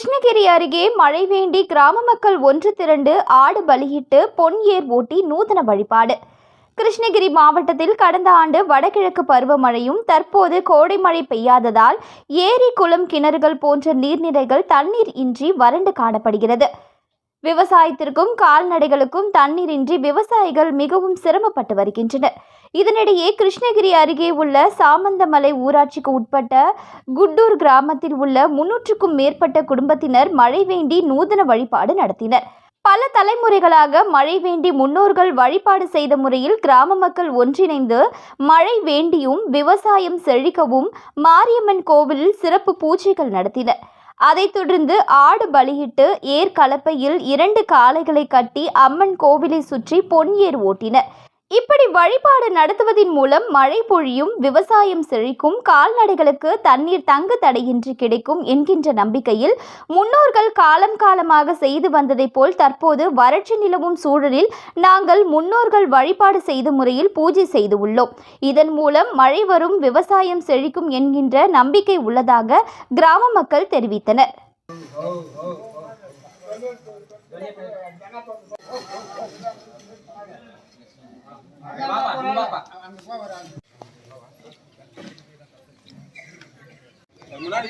கிருஷ்ணகிரி அருகே மழை வேண்டி கிராம மக்கள் ஒன்று திரண்டு ஆடு பலியிட்டு பொன் ஏர் ஓட்டி நூதன வழிபாடு. கிருஷ்ணகிரி மாவட்டத்தில் கடந்த ஆண்டு வடகிழக்கு பருவமழையும் தற்போது கோடை மழை பெய்யாததால் ஏரி குளம் கிணறுகள் போன்ற நீர்நிலைகள் தண்ணீர் இன்றி வறண்டு காணப்படுகிறது. விவசாயத்திற்கும் கால்நடைகளுக்கும் தண்ணீரின்றி விவசாயிகள் மிகவும் சிரமப்பட்டு வருகின்றனர். இதனிடையே கிருஷ்ணகிரி அருகே உள்ள சாமந்தமலை ஊராட்சிக்கு உட்பட்ட குட்டூர் கிராமத்தில் உள்ள முன்னூற்றுக்கும் மேற்பட்ட குடும்பத்தினர் மழை வேண்டி நூதன வழிபாடு நடத்தினர். பல தலைமுறைகளாக மழை வேண்டி முன்னோர்கள் வழிபாடு செய்த முறையில் கிராம மக்கள் ஒன்றிணைந்து மழை வேண்டியும் விவசாயம் செழிக்கவும் மாரியம்மன் கோவிலில் சிறப்பு பூஜைகள் நடத்தினர். அதைத் தொடர்ந்து ஆடு பலியிட்டு ஏர் கலப்பையில் இரண்டு காளைகளை கட்டி அம்மன் கோவிலை சுற்றி பொன் ஏர் ஓட்டினர். இப்படி வழிபாடு நடத்துவதின் மூலம் மழை பொழியும் விவசாயம் செழிக்கும் கால்நடைகளுக்கு தண்ணீர் தங்கு தடையின்றி கிடைக்கும் என்கின்ற நம்பிக்கையில் முன்னோர்கள் காலம் காலமாக செய்து வந்ததைப் போல் தற்போது வறட்சி நிலவும் சூழலில் நாங்கள் முன்னோர்கள் வழிபாடு செய்த முறையில் பூஜை செய்து உள்ளோம் இதன் மூலம் மழை வரும் விவசாயம் செழிக்கும் என்கின்ற நம்பிக்கை உள்ளதாக கிராம மக்கள் தெரிவித்தனர். முன்னாடி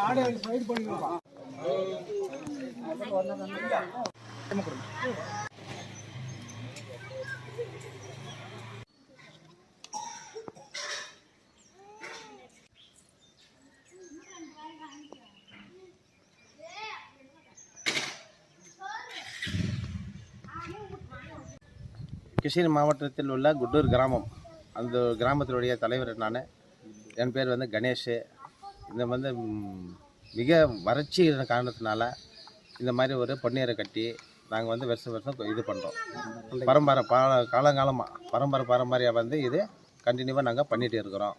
ஆடு ஃபைட் பண்ணுவான் கிருஷ்ணகிரி மாவட்டத்தில் உள்ள குட்டூர் கிராமம். அந்த கிராமத்தினுடைய தலைவர் நான் என் பேர் வந்து கணேஷ். இந்த வந்து மிக வறட்சி இருந்த காரணத்தினால இந்த மாதிரி ஒரு பொன்னீரை கட்டி நாங்கள் வந்து வருஷம் வருஷம் இது பண்ணுறோம் பரம்பரை பால காலங்காலமாக பரம்பரை பரம்பரையாக வந்து இது கண்டினியூவாக நாங்கள் பண்ணிகிட்டு இருக்கிறோம்.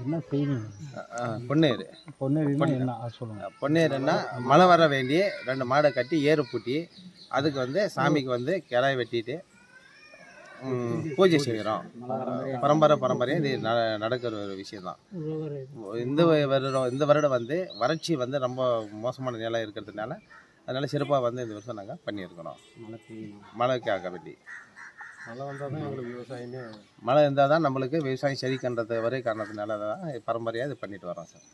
என்ன என்ன? அது சொல்லுங்க. பொன்னீர்னா மழை வர வேண்டி ரெண்டு மாடை கட்டி ஏறு பூட்டி அதுக்கு வந்து சாமிக்கு வந்து கிடாய் வெட்டிட்டு பூஜை செய்கிறோம் பரம்பரை பரம்பரையாக இது நடக்கிற ஒரு விஷயம்தான். இந்த வருடம் இந்த வருடம் வந்து வறட்சி வந்து ரொம்ப மோசமான நிலை இருக்கிறதுனால அதனால சிறப்பாக வந்து இந்த வருஷம் நாங்கள் பண்ணியிருக்கிறோம். மழைக்காக வேண்டி. மழை வந்தால் தான் எங்களுக்கு விவசாயமே மழை இருந்தால் தான் நம்மளுக்கு விவசாயம் செழிக்கின்றது ஒரே காரணத்தினால தான் பரம்பரையாக இது பண்ணிட்டு வரோம் சார்.